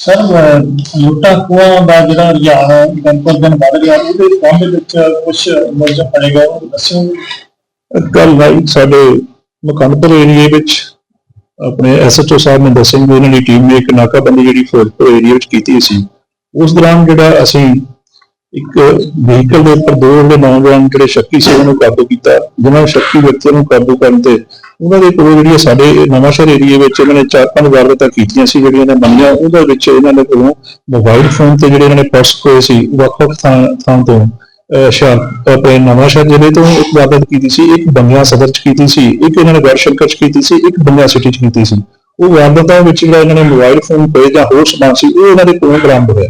Sir ਅਹ, ਲੁੱਟਾਂ ਦਾ ਜਿਹੜਾ ਰੁਝਾਨ ਹੈ ਦਿਨ ਪਰ ਦਿਨ ਵੱਧ ਰਿਹਾ ਉਹਦੇ ਸੰਬੰਧ ਵਿੱਚ ਕੁਝ ਮੁਲਜ਼ਮ ਪੜੇਗਾ ਉਹ ਦੱਸੋ। ਕੱਲ ਰਾਤ ਸਾਡੇ ਮਕੰਦਪੁਰ ਏਰੀਏ ਵਿੱਚ ਆਪਣੇ ਐਸਐਚਓ ਸਾਹਿਬ ਨੇ ਦੱਸਿਆ ਕਿ ਉਹਨਾਂ ਦੀ ਟੀਮ ਨੇ ਇੱਕ ਨਾਕਾਬੰਦੀ ਜਿਹੜੀ ਫਿਰੋਜ਼ਪੁਰ ਏਰੀਆ ਵਿੱਚ ਕੀਤੀ ਸੀ। ਉਸ ਦੌਰਾਨ ਜਿਹੜਾ ਅਸੀਂ ਇੱਕ ਵਹੀਕਲ ਦੇ ਉੱਪਰ ਦੋ ਜਿਹੜੇ ਨੌਜਵਾਨ ਜਿਹੜੇ ਸ਼ੱਕੀ ਸੀ ਉਹਨਾਂ ਨੂੰ ਕਾਬੂ ਕੀਤਾ, ਜਿਨ੍ਹਾਂ ਸ਼ੱਕੀ ਵਿਅਕਤੀਆਂ ਨੂੰ ਕਾਬੂ ਕਰਨ ਤੇ ਉਹਨਾਂ ਦੇ ਕੋਲ ਜਿਹੜੀਆਂ ਸਾਡੇ ਨਵਾਂਸ਼ਹਿਰ ਏਰੀਏ ਵਿੱਚ ਇਹਨਾਂ ਨੇ ਚਾਰ ਪੰਜ ਵਾਰਦਾਤਾਂ ਕੀਤੀਆਂ ਸੀ, ਜਿਹੜੀਆਂ ਇਹਨਾਂ ਮੰਨੀਆਂ, ਉਹਦੇ ਵਿੱਚ ਇਹਨਾਂ ਦੇ ਕੋਲੋਂ ਮੋਬਾਈਲ ਫੋਨ ਤੇ ਜਿਹੜੇ ਇਹਨਾਂ ਨੇ ਪਰਸ ਖੋਏ ਸੀ ਵੱਖ-ਵੱਖ ਥਾਂ ਥਾਂ ਤੋਂ, ਅਹ, ਸ਼ਹਿਰ, ਆਪਣੇ ਨਵਾਂਸ਼ਹਿਰ ਜ਼ਿਲ੍ਹੇ ਤੋਂ ਇੱਕ ਵਾਰਦਾਤ ਕੀਤੀ ਸੀ, ਇੱਕ ਬੰਗਿਆ ਸਦਰ ਚ ਕੀਤੀ ਸੀ, ਇੱਕ ਇਹਨਾਂ ਨੇ ਗੜਸ਼ੰਕਰ ਚ ਕੀਤੀ ਸੀ, ਇੱਕ ਬੰਗਿਆ ਸਿਟੀ ਚ ਕੀਤੀ ਸੀ। ਉਹ ਵਾਰਦਾਤਾਂ ਵਿੱਚ ਜਿਹੜਾ ਇਹਨਾਂ ਨੇ ਮੋਬਾਈਲ ਫੋਨ ਪਏ ਜਾਂ ਹੋਰ ਸਮਾਨ ਸੀ, ਉਹ ਇਹਨਾਂ ਦੇ ਕੋਲੋਂ ਬਰਾਮਦ ਹੋਇਆ।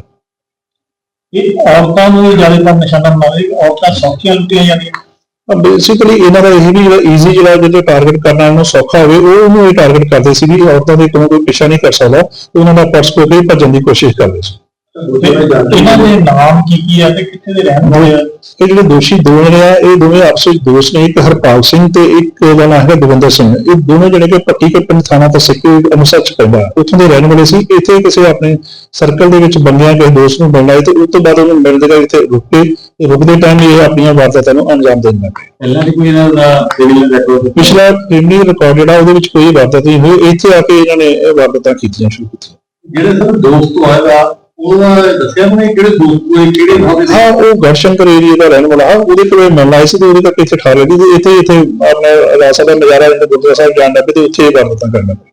ਇਹ ਔਰਤਾਂ ਨੂੰ ਜ਼ਿਆਦਾਤਰ ਨਿਸ਼ਾਨਾ ਬਣਾਵੇ ਔਰਤਾਂ ਸੌਖੀਆਂ ਲੁੱਟੀਆਂ ਜਾਂਦੀਆਂ ਬੇਸਿਕਲੀ ਇਹਨਾਂ ਦਾ ਇਹ ਵੀ ਜਿਹੜਾ ਈਜ਼ੀ ਜਿਹੜਾ ਜਿਹੜੇ ਟਾਰਗੇਟ ਕਰਨਾ ਉਹਨੂੰ ਸੌਖਾ ਹੋਵੇ, ਉਹ ਉਹਨੂੰ ਇਹ ਟਾਰਗੇਟ ਕਰਦੇ ਸੀ ਵੀ ਔਰਤਾਂ ਦੇ ਕੋਲੋਂ ਕੋਈ ਪਿੱਛਾ ਨਹੀਂ ਕਰ ਸਕਦਾ, ਉਹਨਾਂ ਦਾ ਪਰਸ ਕੋ ਕੇ ਭੱਜਣ ਦੀ ਕੋਸ਼ਿਸ਼ ਕਰਦੇ ਸੀ। ਇਹਨਾਂ ਦੇ ਨਾਮ ਕੀ ਕੀ ਆ ਤੇ ਕਿੱਥੇ ਦੇ ਰਹਿਣ ਵਾਲੇ ਆ? ਇਹ ਜਿਹੜੇ ਦੋਸ਼ੀ ਦੋਵੇਂ ਨੇ ਆ ਇਹ ਦੋਵੇਂ ਆਪਸ ਵਿੱਚ ਦੋਸਤ ਨੇ ਇੱਕ ਹਰਪਾਲ ਸਿੰਘ ਤੇ ਇੱਕ ਦਾ ਨਾਮ ਹੈਗਾ ਦਵਿੰਦਰ ਸਿੰਘ। ਇਹ ਦੋਵੇਂ ਜਿਹੜੇ ਕਿ ਪੱਟੀ ਕੇ ਪਿੰਡ ਥਾਣਾ ਤਹਿਸੀਲ ਅੰਮ੍ਰਿਤਸਰ ਚ ਪੈਂਦਾ ਉੱਥੋਂ ਦੇ ਰਹਿਣ ਵਾਲੇ ਸੀ। ਇੱਥੇ ਕਿਸੇ ਆਪਣੇ ਸਰਕਲ ਦੇ ਵਿੱਚ ਬੰਦਿਆਂ ਕਿਸੇ ਦੋਸਤ ਨੂੰ ਮਿਲਣਾ ਤੇ ਉਸ ਤੋਂ ਬਾਅਦ ਉਹਨੂੰ ਮਿਲ ਜਗਾ ਇੱਥੇ ਰੁਕੇ। ਤੇ ਰੁਕਦੇ ਟਾਈਮ ਇਹ ਆਪਣੀਆਂ ਵਾਰਦਾਤਾਂ ਨੂੰ ਅੰਜਾਮ ਦੇਣ ਲੱਗੇ ਪਹਿਲਾਂ ਦੀ ਕੋਈ ਇਹਨਾਂ ਦਾ ਕ੍ਰਿਮੀਨਲ ਰਿਕਾਰਡ ਪਿਛਲਾ ਕ੍ਰਿਮੀਨਲ ਰਿਕਾਰਡ ਜਿਹੜਾ ਉਹਦੇ ਵਿੱਚ ਕੋਈ ਵਾਰਦਾਤ ਨਹੀਂ ਹੋਈ। ਇੱਥੇ ਆ ਕੇ ਇਹਨਾਂ ਨੇ ਇਹ ਵਾਰਦਾਤਾਂ ਕੀਤੀਆਂ ਸ਼ੁਰੂ ਕੀਤੀਆਂ। ਜਿਹੜੇ ਸਰ ਦੋਸਤ ਹੋਏਗਾ ਉਹਨਾਂ ਨੇ ਦੱਸਿਆ ਉਹਨੇ ਕਿਹੜੇ ਦੋਸਤ ਹੋਏ ਕਿਹੜੇ ਥਾਂ ਤੇ ਹਾਂ ਉਹ ਗੜਸ਼ੰਕਰ ਏਰੀਆ ਦਾ ਰਹਿਣ ਵਾਲਾ। ਆ ਉਹਦੇ ਕੋਲੇ ਮਿਲਣ ਸੀ ਤੇ ਉਹਦੇ ਤੱਕ ਇੱਥੇ ਠਾ ਤੇ ਇੱਥੇ ਇੱਥੇ ਆਪਣੇ ਰਾਸਾ ਦਾ ਨਜ਼ਾਰਾ ਜਿਹੜਾ ਗੁਰਦੁਆਰਾ ਸਾਹਿਬ ਜਾਣ ਲੱਗੇ ਤੇ ਉੱਥੇ ਇਹ ਵਾਰਦਾਤਾਂ ਕਰਨ ਲੱਗੇ।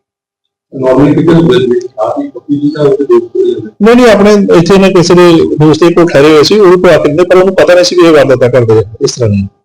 ਨਾਰਮਲੀ ਕਿਤੇ ਹੁੰਦੇ ਨੇ ਆਪ ਪੱਕੀ ਜੀ ਦਾ ਉਹਦੇ ਦੋਸਤ ਹੋਏ ਜਾਂਦੇ ਨਹੀਂ ਨਹੀਂ ਆਪਣੇ ਇੱਥੇ ਨੇ ਕਿਸੇ ਦੇ ਦੋਸਤ ਦੇ ਕੋਲ ਠਹਿਰੇ ਹੋਏ ਸੀ ਉਹਦੇ ਕੋਲ ਆ ਕੇ ਪਰ ਉਹਨੂੰ ਪਤਾ ਨਹੀਂ ਸੀ ਵੀ ਇਹ ਵਾਰਦਾਤਾਂ ਕਰਦੇ ਇਸ ਤਰ੍ਹਾਂ